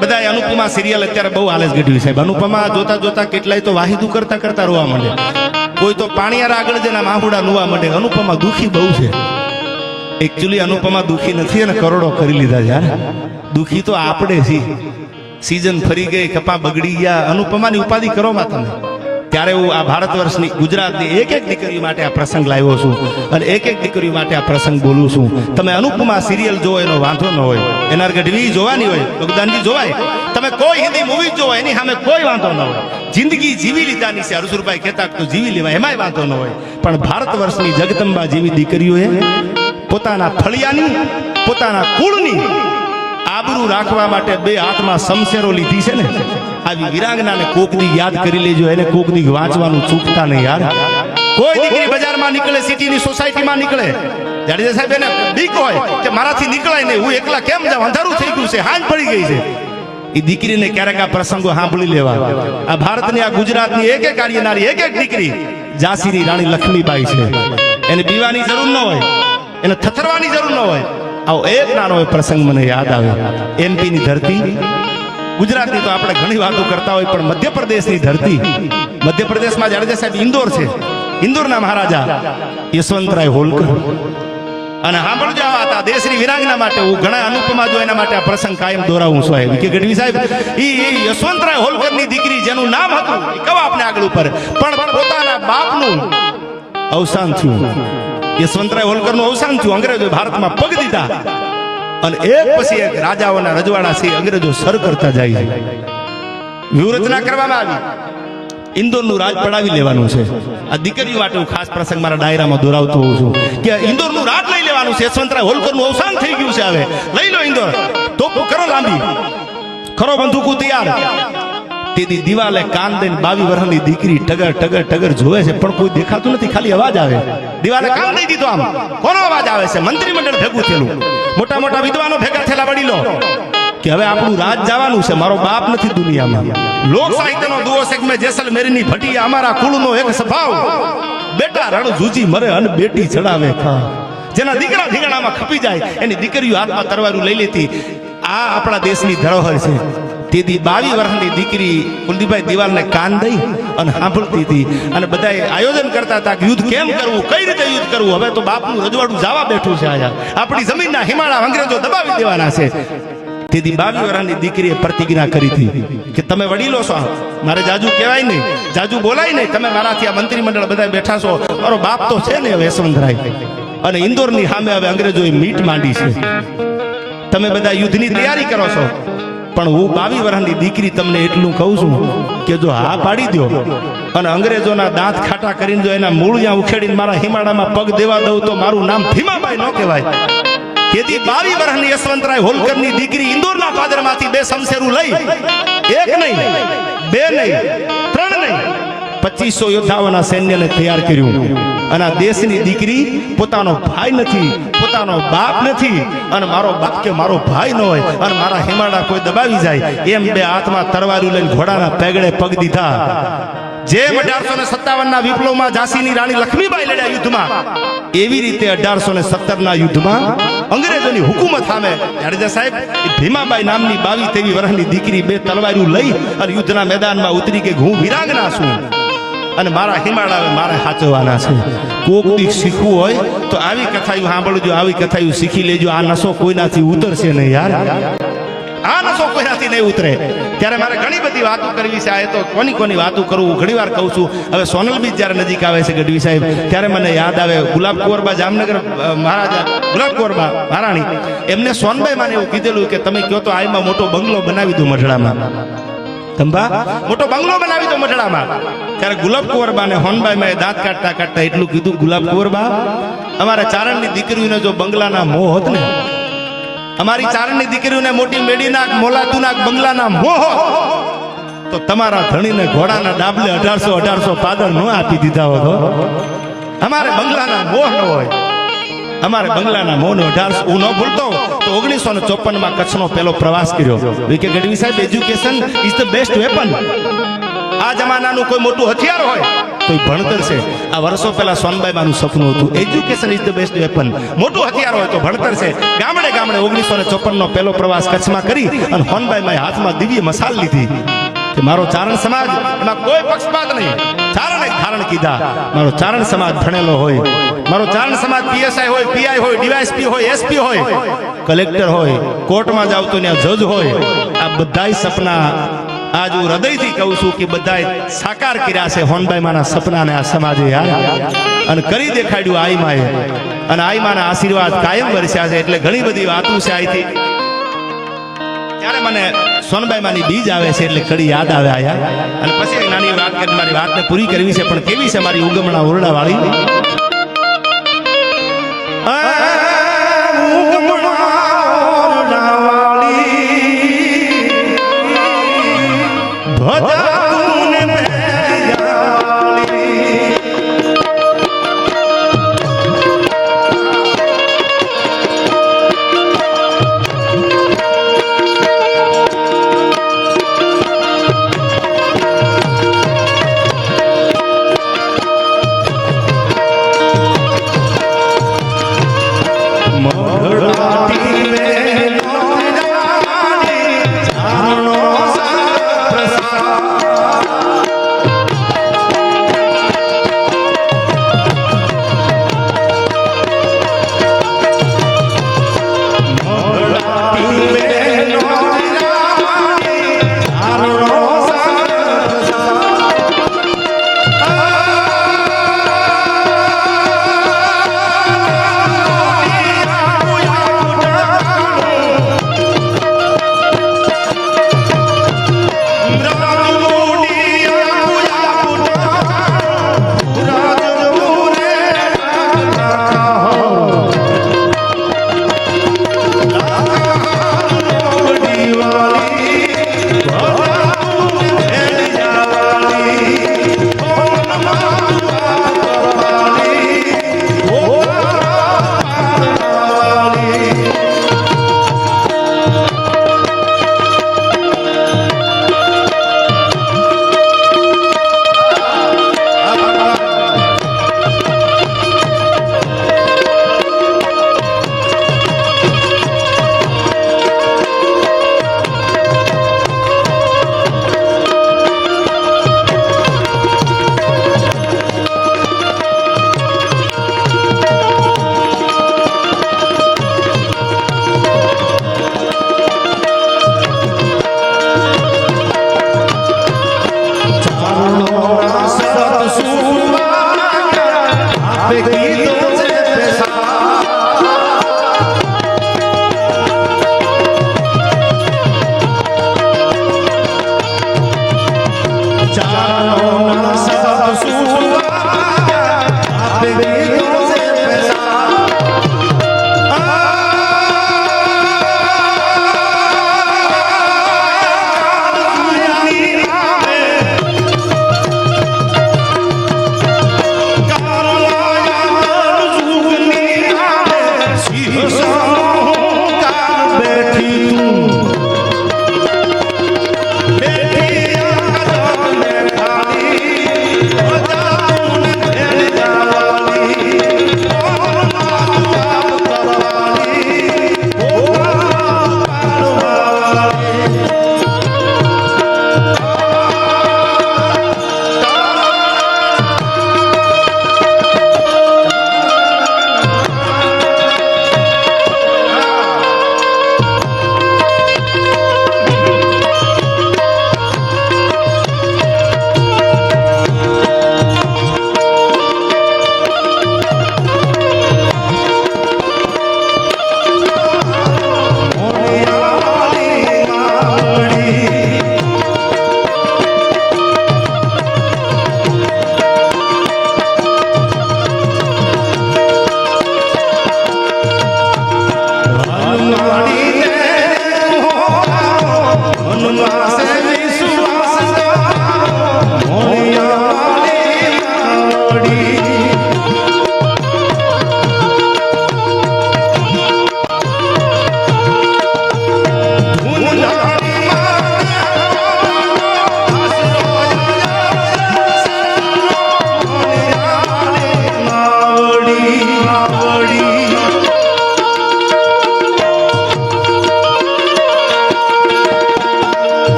બધા અનુપમા સિરિયલ અત્યારે બહુ છે ગઢવી સાહેબ. અનુપમા જોતા જોતા કેટલાય તો વાહિદુ કરતા કરતા રોવા માંડે. કોઈ તો પાણીયાર આગળ જેના માહુડા નુવા માંડે. અનુપમા દુખી બહુ છે. એકચ્યુઅલી અનુપમા દુખી નથી અને કરોડો કરી લીધા યાર દુખી તો આપણે છીએ. સીઝન ફરી ગઈ, કપા બગડી ગયા. અનુપમાની ઉપાધિ કરો માં તમે ત્યારે હું આ ભારત વર્ષની ગુજરાતની એક એક દીકરી માટે આ પ્રસંગ લાવ્યો છું અને એક એક દીકરી માટે આ પ્રસંગ બોલું છું. તમે અનુપમા સિરિયલ જોવો એનો વાંધો ન હોય. એના ગઢવી જોવાની હોય યોગદાનજી જોવાય. તમે કોઈ હિન્દી મૂવી જોવો, એની સામે કોઈ વાંધો ન હોય. જિંદગી જીવી લીધાની છે, અરસુરભાઈ કહેતા તો જીવી લેવાય, એમાંય વાંધો ન હોય. પણ ભારત વર્ષની જગદંબા જેવી દીકરીઓએ પોતાના ફળિયાની, પોતાના કુળની આબરૂ રાખવા માટે બે હાથમાં સમસેરો લીધી છે ને? આવી વિરાંગનાને કોકની યાદ કરી લેજો, એને કોકની વાંચવાનું ચૂકતા નહીં, યાર. કોઈ દીકરી બજારમાં નીકળે, સિટીની સોસાયટીમાં નીકળે. જાડેજા સાહેબ, એને બીક હોય કે મારાથી નીકળાય નહીં, હું એકલા કેમ જાઉં? અંધારું થઈ ગયું છે, હાંજ પડી ગઈ છે. એ દીકરીને ક્યારેક આ પ્રસંગો સાંભળી લેવા. આ ભારતની, આ ગુજરાતની એક એક આર્યનારી, એક એક દીકરી ઝાંસીની રાણી લક્ષ્મીબાઈ છે. એને પીવાની જરૂર ન હોય, એને થથરવાની જરૂર ન હોય. આવો એક નાનો પ્રસંગ મને યાદ આવે એમપી ની ધરતી. ગુજરાતની તો આપણે ઘણી વાતો કરતા હોય, પણ મધ્યપ્રદેશની ધરતી. મધ્યપ્રદેશમાં જાડેજા સાહેબ ઇન્દોર છે. ઇન્દોરના મહારાજા યશવંતરાય હોલકર. અને સાંભળજો આ વાત દેશની વિરાંગના માટે, હું ઘણા અનુપમા જો એના માટે આ પ્રસંગ કાયમ દોરાવું છું. સાહેબ કે ગઢવી સાહેબ, ઈ યશવંતરાય હોલકરની દીકરી જેનું નામ હતું ઈ કહો આપને આગળ ઉપર. પણ પોતાના બાપનું અવસાન થયું. યશવંતરાય હોલકરનું અવસાન થયું અંગ્રેજો ભારતમાં પગ દીધા. અને એક પછી એક રાજાઓના રજવાડા છે, અંગ્રેજો સર કરતા જાય વ્યૂહરચના કરવામાં આવી. ઇન્દોરનું રાજ પડાવી લેવાનું છે. આ દીકરીઓ માટે હું ખાસ પ્રસંગ મારા ડાયરામાં દોરાવતો હોઉં છું કે ઇન્દોરનું રાજ લઈ લેવાનું છે યશવંતરાય હોલકરનું અવસાન થઈ ગયું છે હવે. લઈ લો ઇન્દોર. તો કરો લાંબી. ખરો બંદૂકો તૈયાર. તેથી દિવાલે કાન દઈને બાવી વર્ષની દીકરી ટગર ટગર ટગર જોવે છે, પણ કોઈ દેખાતું નથી, ખાલી અવાજ આવે. દિવાલે કાન દઈ દીધો આમ. કોનો અવાજ આવે છે? મંત્રીમંડળ ભેગું થયેલું. મોટા મોટા વિદ્વાનો ભેગા થયેલા વડીલો. કે હવે આપણું રાજ જવાનું છે, મારો બાપ નથી દુનિયામાં. લોક સાહિત્યનો દુઓ મેં જેસલમેરની ભટી અમારા કુળનો એક સ્વભાવ. બેટા રણ જુજી મરે અને બેટી ચડાવે. ખા જેના દીકરા ધીંગાણામાં ખપી જાય, એની દીકરીઓ હાથમાં તરવારું લઈ લેતી. આ આપણા દેશની ધરોહર છે. તેથી બાવી વર્ષની દીકરી કુલદીપભાઈ દિવાલને કાન દઈ અને સાંભળતી હતી. અને બધાએ આયોજન કરતા હતા યુદ્ધ કેમ કરવું, કઈ રીતે યુદ્ધ કરવું? હવે તો બાપનું રજવાડું જવા બેઠું છે આયા આપણી જમીનના હિમાળા અંગ્રેજો દબાવી દેવાના છે. તેથી બાવી વર્ષની દીકરીએ પ્રતિજ્ઞા કરી હતી કે તમે વડીલો છો. મારે જાજુ કહેવાય નહીં. જાજુ બોલાય નહીં. તમે મારાથી આ મંત્રીમંડળ બધા બેઠા છો. મારો બાપ તો છે ને હવે યશવંતરાય અને ઇન્દોરની સામે હવે અંગ્રેજોએ મીટ માંડી છે. તમે બધા યુદ્ધની તૈયારી કરો છો. પણ હું બાવી વર્ષની દીકરી તમને એટલું કહું છું કે જો હા પાડી દો અને અંગ્રેજોના દાંત ખાટા કરીને જો એના મૂળ જ્યાં ઉખેડીને મારા હિમાડામાં પગ દેવા દઉં તો મારું નામ ભીમાભાઈ ન કહેવાય. તેથી બાવી વર્ષની યશવંતરાય હોલકરની દીકરી ઇન્દોરના પાદરમાંથી બે શમશેરું લઈ, એક નહીં, બે નહીં પચીસો યોદ્ધાઓના સૈન્યને તૈયાર કર્યું. અને આ દેશની દીકરી પોતાનો ભાઈ નથી, પોતાનો બાપ નથી, અને મારો બાપ કે મારો ભાઈ ન હોય, અને મારા હિમાડા કોઈ દબાવી જાય, એમ બે હાથમાં તરવારી લઈને ઘોડાના પેગડે પગ દીધા. જેમ અઢારસો ને સત્તાવન ના વિપ્લવમાં ઝાંસીની રાણી લક્ષ્મીબાઈ લડ્યા યુદ્ધમાં, એવી રીતે અઢારસો ને સત્તર ના યુદ્ધમાં અંગ્રેજોની હુકુમત સામે જાડેજા સાહેબ ભીમાબાઈ નામની બાવી તેવી વર્ષની દીકરી બે તલવારું લઈ અને યુદ્ધના મેદાનમાં ઉતરી કે હું વિરાંગના છું. અને મારા હિમાળા મારે સાચવવાના છે. કોક દીક શીખવું હોય તો આવી કથાયું સાંભળજો આવી કથાયું શીખી લેજો. આ નશો કોઈનાથી ઉતરશે નહીં યાર. આ નશો કોઈનાથી નહીં ઉતરે. ત્યારે મારે ઘણી બધી વાતો કરવી છે. આ એ તો કોની કોની વાતો કરું હું ઘણી વાર કહું છું. હવે સોનલ બીજ જ્યારે નજીક આવે છે ગઢવી સાહેબ ત્યારે મને યાદ આવે ગુલાબ કુંવરબા જામનગર મહારાજા ગુલાબ કુંવરબા મહારાણી. એમને સોનભાઈ માને એવું કીધેલું કે તમે કહો તો આમાં મોટો બંગલો બનાવી દો મઢડામાં. ખંભા મોટો બંગલો બનાવી દો મઢડામાં. ત્યારે ગુલાબ કુંવરબા ને હોનબાઈ માં દાંત કાઢતા કાઢતા એટલું કીધું, ગુલાબ કુંવરબા, અમારા ચારણની દીકરીઓને જો બંગલાના મોહ હોત ને, અમારી ચારણની દીકરીઓને મોટી મેડીના મોલાતુના બંગલાના મોહ તો તમારા ધણીને ઘોડાના ડાબલે અઢારસો અઢારસો પાદર ન આપી દીધા હોત. અમારે બંગલાના મોહ ન હોય. અમારે બંગલાના મોનો અઢારસો હું ન ભૂલતો. તો ઓગણીસો ને ચોપનમાં કચ્છનો પહેલો પ્રવાસ કર્યો. વિકે ગઢવી સાહેબ education is the best weapon આ જમાનાનું કોઈ મોટું હથિયાર હોય તો એ ભણતર છે. આ વર્ષો પહેલા સોનબાઈમાનું સપનું હતું. Education is the best weapon મોટું હથિયાર હોય તો ભણતર છે. ગામડે ગામડે ઓગણીસો ને ચોપનનો પહેલો પ્રવાસ કચ્છમાં કરી અને હોનબાઈમાં હાથમાં દિવ્ય મસાલ લીધી. કે મારો ચારણ સમાજ એમાં કોઈ પક્ષપાત નહીં. ચારણ એક કીધા. મારો ચારણ સમાજ ભણેલો હોય. મારો ચારણ સમાજ પીએસઆઈ હોય, પીઆઈ હોય ડીવાયસપી હોય, એસપી હોય. કલેક્ટર હોય, કોર્ટમાં જાવ તો જજ હોય. આ બધાય સપના આજ હું હૃદયથી કહું છું કે બધાય સાકાર કર્યા છે હોનભાઈ માના સપનાને આ સમાજે યાર અને કરી દેખાડ્યું આઈમાએ. અને આઈમાના આશીર્વાદ કાયમ વરસ્યા છે. એટલે ઘણી બધી વાતો છે આઈથી. ત્યારે મને સોનબાઈ માની બીજ આવે છે એટલે કડી યાદ આવે આયા. અને પછી નાની વાત કરી મારી વાતને પૂરી કરવી છે, પણ કેવી છે મારી ઉગમણા ઓરડા વાળી